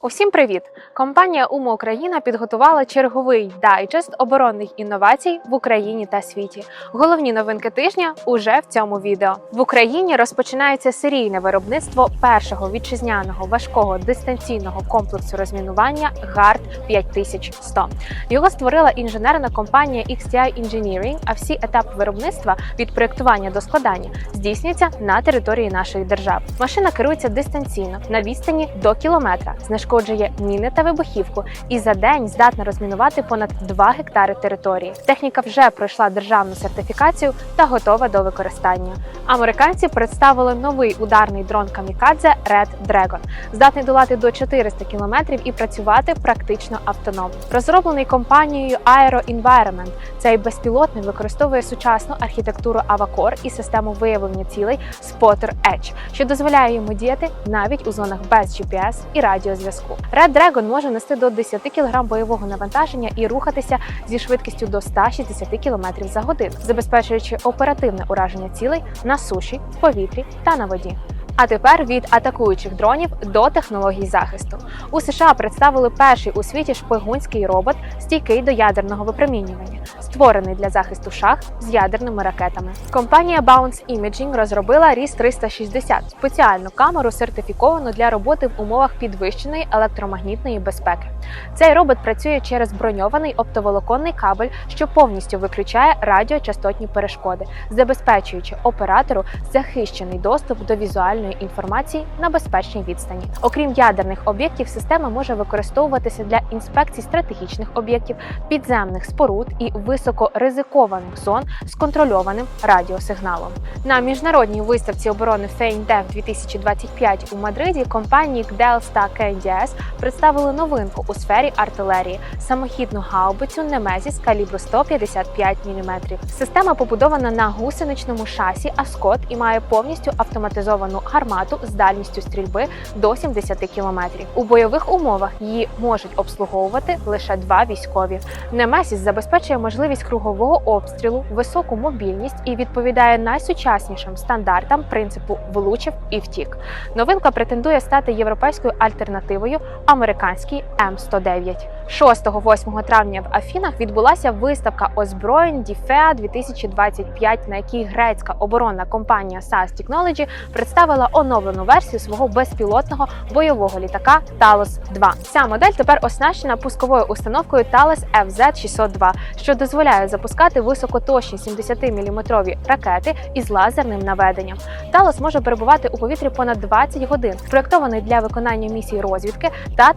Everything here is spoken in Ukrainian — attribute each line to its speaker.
Speaker 1: Усім привіт! Компанія Умо Україна підготувала черговий дайджест оборонних інновацій в Україні та світі. Головні новинки тижня уже в цьому відео. В Україні розпочинається серійне виробництво першого вітчизняного важкого дистанційного комплексу розмінування ГАРД 5100. Його створила інженерна компанія XTI Engineering, а всі етапи виробництва від проєктування до складання здійснюються на території нашої держави. Машина керується дистанційно на відстані до кілометра, знешкоджує міни та вибухівку і за день здатна розмінувати понад 2 гектари території. Техніка вже пройшла державну сертифікацію та готова до використання. Американці представили новий ударний дрон Камікадзе Red Dragon, здатний долати до 400 кілометрів і працювати практично автономно. Розроблений компанією Aero Environment, цей безпілотник використовує сучасну архітектуру Avacor і систему виявлення цілей Spotter Edge, що дозволяє йому діяти навіть у зонах без GPS і радіозв'язку. Red Dragon може нести до 10 кг бойового навантаження і рухатися зі швидкістю до 160 км за годину, забезпечуючи оперативне ураження цілей на суші, в повітрі та на воді. А тепер від атакуючих дронів до технологій захисту. У США представили перший у світі шпигунський робот, стійкий до ядерного випромінювання, створений для захисту шах з ядерними ракетами. Компанія Bounce Imaging розробила RIS 360 спеціальну камеру, сертифіковану для роботи в умовах підвищеної електромагнітної безпеки. Цей робот працює через броньований оптоволоконний кабель, що повністю виключає радіочастотні перешкоди, забезпечуючи оператору захищений доступ до візуальної інформації на безпечній відстані. Окрім ядерних об'єктів, система може використовуватися для інспекцій стратегічних об'єктів, підземних споруд і високоризикованих зон з контрольованим радіосигналом. На міжнародній виставці оборони FEINDEF 2025 у Мадриді компанії Gdels та KNDS представили новинку у сфері артилерії самохідну гаубицю Немезіс калібру 155 мм. Система побудована на гусеничному шасі Аскот і має повністю автоматизовану гармату з дальністю стрільби до 70 км. У бойових умовах її можуть обслуговувати лише два військові. Немесіс забезпечує можливість кругового обстрілу, високу мобільність і відповідає найсучаснішим стандартам принципу влучив і втік. Новинка претендує стати європейською альтернативою американській М109. 6-8 травня в Афінах відбулася виставка озброєнь Діфеа 2025, на якій грецька оборонна компанія SAS Technology представила оновлену версію свого безпілотного бойового літака Talos 2. Ця модель тепер оснащена пусковою установкою Thales FZ602, що дозволяє запускати високоточні 70-мм ракети із лазерним наведенням. Талос може перебувати у повітрі понад 20 годин, проєктований для виконання місій розвідки та